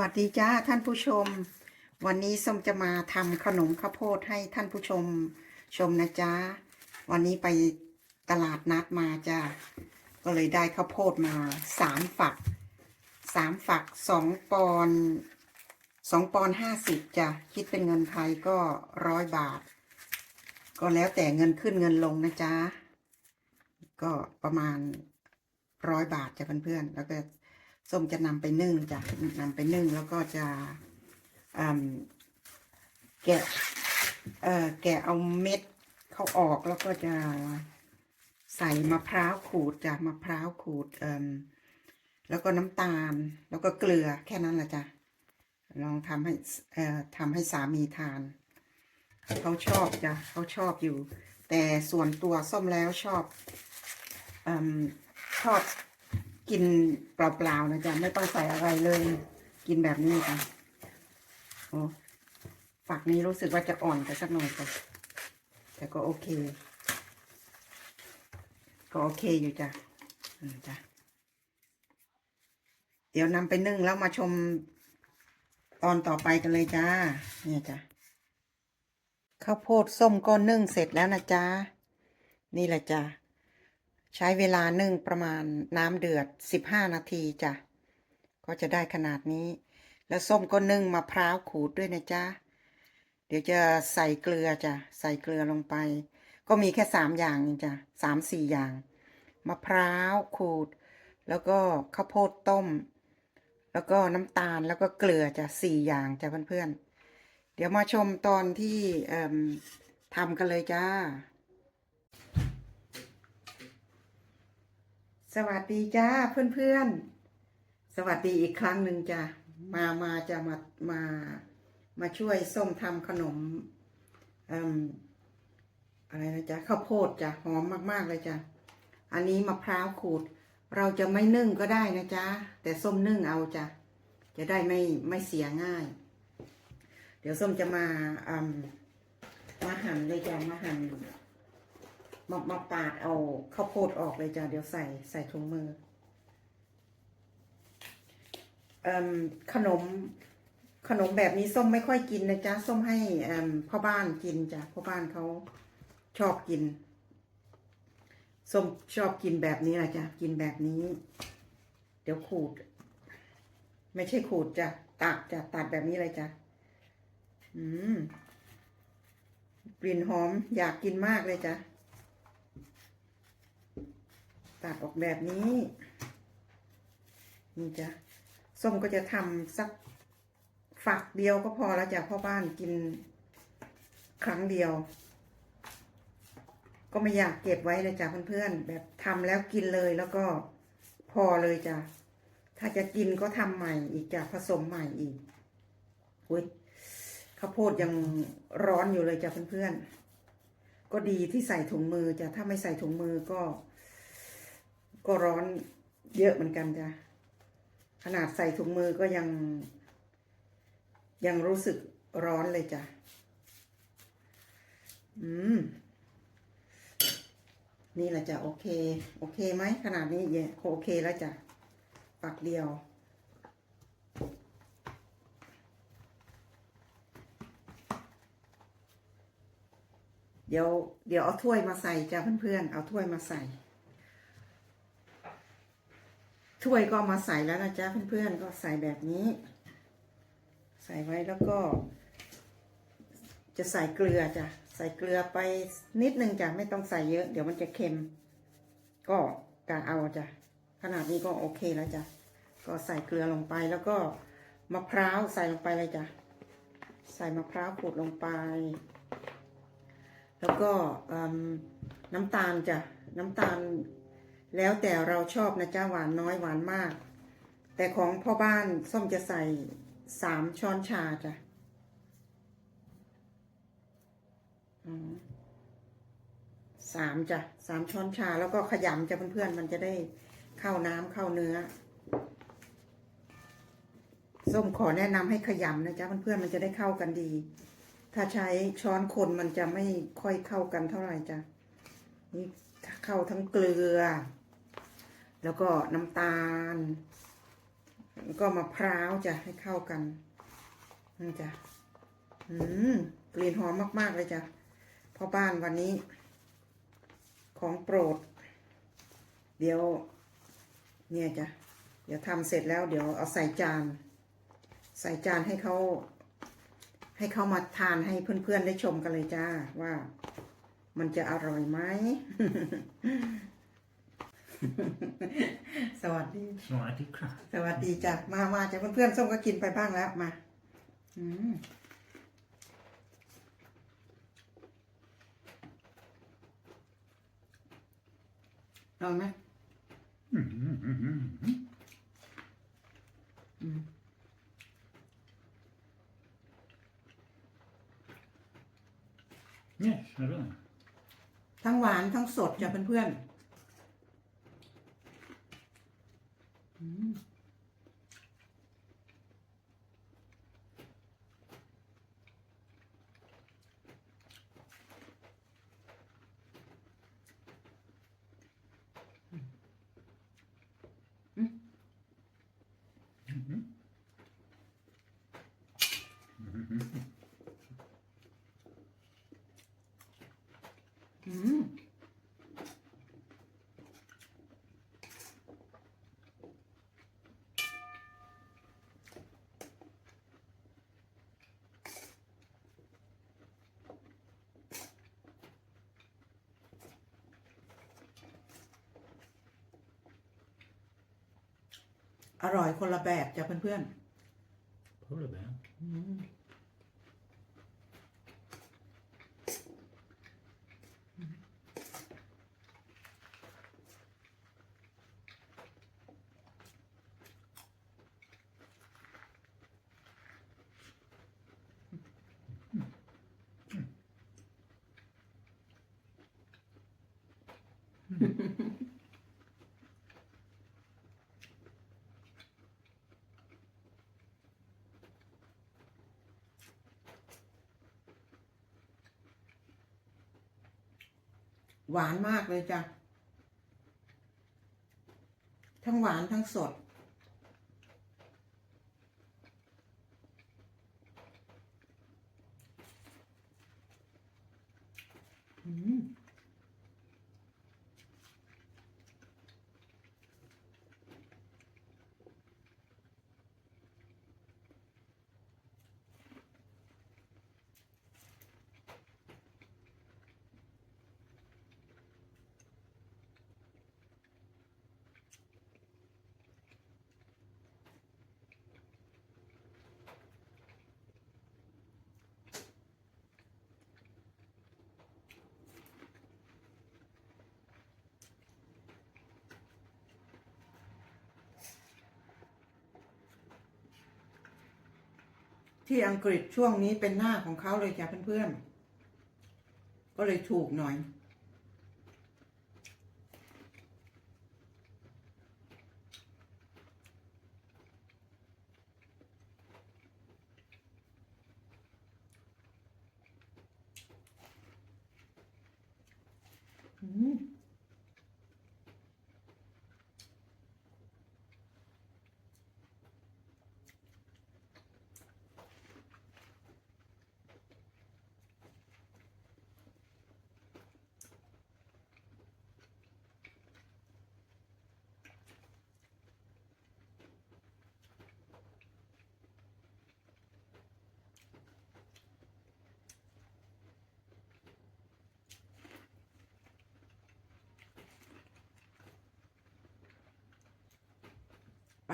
วัสดีจ้าท่านผู้ชม วันนี้ส้มจะมาทำขนมข้าวโพดให้ท่านผู้ชมชมนะจ๊ะวันนี้ไปตลาดนัดมาจ้าก็เลยได้ข้าวโพดมาสามฝักสามฝักสองปอนสองปอนห้าสิบจ้ะคิดเป็นเงินไทยก็ร้อยบาท ก็แล้วแต่เงินขึ้นเงินลงนะจ๊ะก็ประมาณร้อยบาทจ้ะเพื่อนๆแล้วก็ ส้มจะนำไปนึ่งจ้ะนำไปนึ่งแล้วก็จะอืมแกะเอ่อแกะเอาเม็ดเขาออกแล้วก็จะใส่มะพร้าวขูดจ้ะมะพร้าวขูดเอ่แล้วก็น้ำตาลแล้วก็เกลือแค่นั้นแหละจ้ะลองทำให้เอ่อทำให้สามีทาน เขาชอบจ้ะเขาชอบอยู่ แต่ส่วนตัวส้มแล้วชอบอืมชอบ กินเปล่าๆนะจ๊ะไม่ต้องใส่อะไรเลย กินแบบนี้จ้ะโอ้ฝักนี้รู้สึกว่าจะอ่อนไปสักหน่อยจ้ะแต่ก็โอเค ก็โอเคอยู่จ้ะจ้ะเดี๋ยวนำไปนึ่งแล้วมาชมตอนต่อไปกันเลยจ้า เนี่ยจ้ะข้าวโพดส้มก็นึ่งเสร็จแล้วนะจ๊ะนี่แหละจ้ะ ใช้เวลานึ่งประมาณน้ำเดือดสิบห้านาทีจ้ะ ก็จะได้ขนาดนี้ แล้วส้มก็นึ่งมะพร้าวขูดด้วยนะจ๊ะ เดี๋ยวจะใส่เกลือจ้ะ ใส่เกลือลงไป ก็มีแค่สามอย่างจ้ะสามสี่อย่าง มะพร้าวขูด แล้วก็ข้าวโพดต้ม แล้วก็น้ำตาลแล้วก็เกลือจ้ะสี่อย่างจ้ะเพื่อนๆ เดี๋ยวมาชมตอนที่เอ่มทำกันเลยจ้า สวัสดีจ้าเพื่อนๆสวัสดีอีกครั้งหนึ่งจ้ะมามาจะมามามาช่วยส้มทำขนมเอ่มอะไรนะจ๊ะข้าวโพดจ้ะหอมมากๆเลยจ้ะอันนี้มะพร้าวขูด เราจะไม่นึ่งก็ได้นะจ๊ะแต่ส้มนึ่งเอาจ้ะจะได้ไม่ไม่เสียง่าย เดี๋ยวส้มจะมาอืมมาหั่นเลยจ้ะมาหั่น มามาปาดเอาข้าวโพดออกเลยจ้ะเดี๋ยวใส่ใส่ถุงมืออมขนมขนมแบบนี้ส้มไม่ค่อยกินนะจ๊ะส้มให้พ่อบ้านกินจ้ะพ่อบ้านเขาชอบกินส้มชอบกินแบบนี้นะจ๊ะกินแบบนี้ เดี๋ยวขูด ไม่ใช่ขูดจ้ะตัดจ้ะตัดแบบนี้เลยจ้ะอืมกลิ่นหอมอยากกินมากเลยจ้ะ ตัดออกแบบนี้ นี่จ้ะส้มก็จะทำสักฝักเดียวก็พอแล้วจ้ะพ่อบ้านกินครั้งเดียว ก็ไม่อยากเก็บไว้เลยจ้ะเพื่อนๆ แบบทำแล้วกินเลยแล้วก็พอเลยจ้ะถ้าจะกินก็ทำใหม่อีกจ้ะผสมใหม่อีกอุ้ยข้าวโพดยังร้อนอยู่เลยจ้ะเพื่อนๆ ก็ดีที่ใส่ถุงมือจ้ะถ้าไม่ใส่ถุงมือก็ ก็ร้อนเยอะเหมือนกันจ้ะ ขนาดใส่ถุงมือก็ยัง ยังรู้สึกร้อนเลยจ้ะ อืม นี่แหละจ้ะ โอเค โอเคไหมขนาดนี้เย่โอเคแล้วจ้ะ ปักเดียว เดี๋ยว เดี๋ยวเอาถ้วยมาใส่จ้ะเพื่อนๆ เอาถ้วยมาใส่ ถ้วยก็มาใส่แล้วนะจ๊ะเพื่อนๆก็ใส่แบบนี้ ใส่ไว้แล้วก็ จะใส่เกลือจ้ะใส่เกลือไปนิดนึงจ้ะไม่ต้องใส่เยอะ เดี๋ยวมันจะเค็ม ก็กะเอาจ้ะขนาดนี้ก็โอเคแล้วจ้ะก็ใส่เกลือลงไปแล้วก็มะพร้าวใส่ลงไปเลยจ้ะใส่มะพร้าวขูดลงไป แล้วก็น้ำตาลจ้ะน้ำตาล แล้วแต่เราชอบนะจ๊ะหวานน้อยหวานมาก แต่ของพ่อบ้านส้มจะใส่สามช้อนชาจ้ะอืมสามจ้ะสามช้อนชาแล้วก็ขยำจ้ะเพื่อนๆมันจะได้เข้าน้ำเข้าเนื้อ ส้มขอแนะนำให้ขยำนะจ๊ะเพื่อนๆมันจะได้เข้ากันดี ถ้าใช้ช้อนคนมันจะไม่ค่อยเข้ากันเท่าไหร่จ้ะนี่เข้าทั้งเกลือ แล้วก็น้ำตาล แล้วก็มะพร้าวจ้ะให้เข้ากันนี่จ้ะอืมกลิ่นหอมมาก ๆ เลยจ้ะพ่อบ้านวันนี้ ของโปรด เดี๋ยว เนี่ยจ้ะเดี๋ยวทำเสร็จแล้วเดี๋ยวเอาใส่จาน ใส่จานให้เขาให้เขามาทานให้เพื่อนๆได้ชมกันเลยจ้าว่ามันจะอร่อยไหม สวัสดี สวัสดีครับ สวัสดีจ้ะมามาจ้ะเพื่อนๆส้มก็กินไปบ้างแล้วมา อืมลองไหมอืมอืมอืมอืมอืม Yes, I will. ทั้งหวานทั้งสดจ้ะเพื่อนๆ อืมอืม อร่อยคนละแบบจ้ะเพื่อน Polar bear. ๆอืม หวานมากเลยจ้ะ ทั้งหวานทั้งสด อืม ที่อังกฤษช่วงนี้เป็นหน้าของเขาเลยจ้ะเพื่อนๆ ก็เลยถูกหน่อย อืม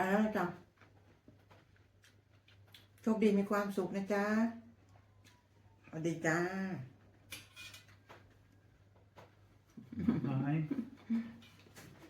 แล้วจ้ะโชคดีมีความสุขนะจ๊ะสวัสดีจ้า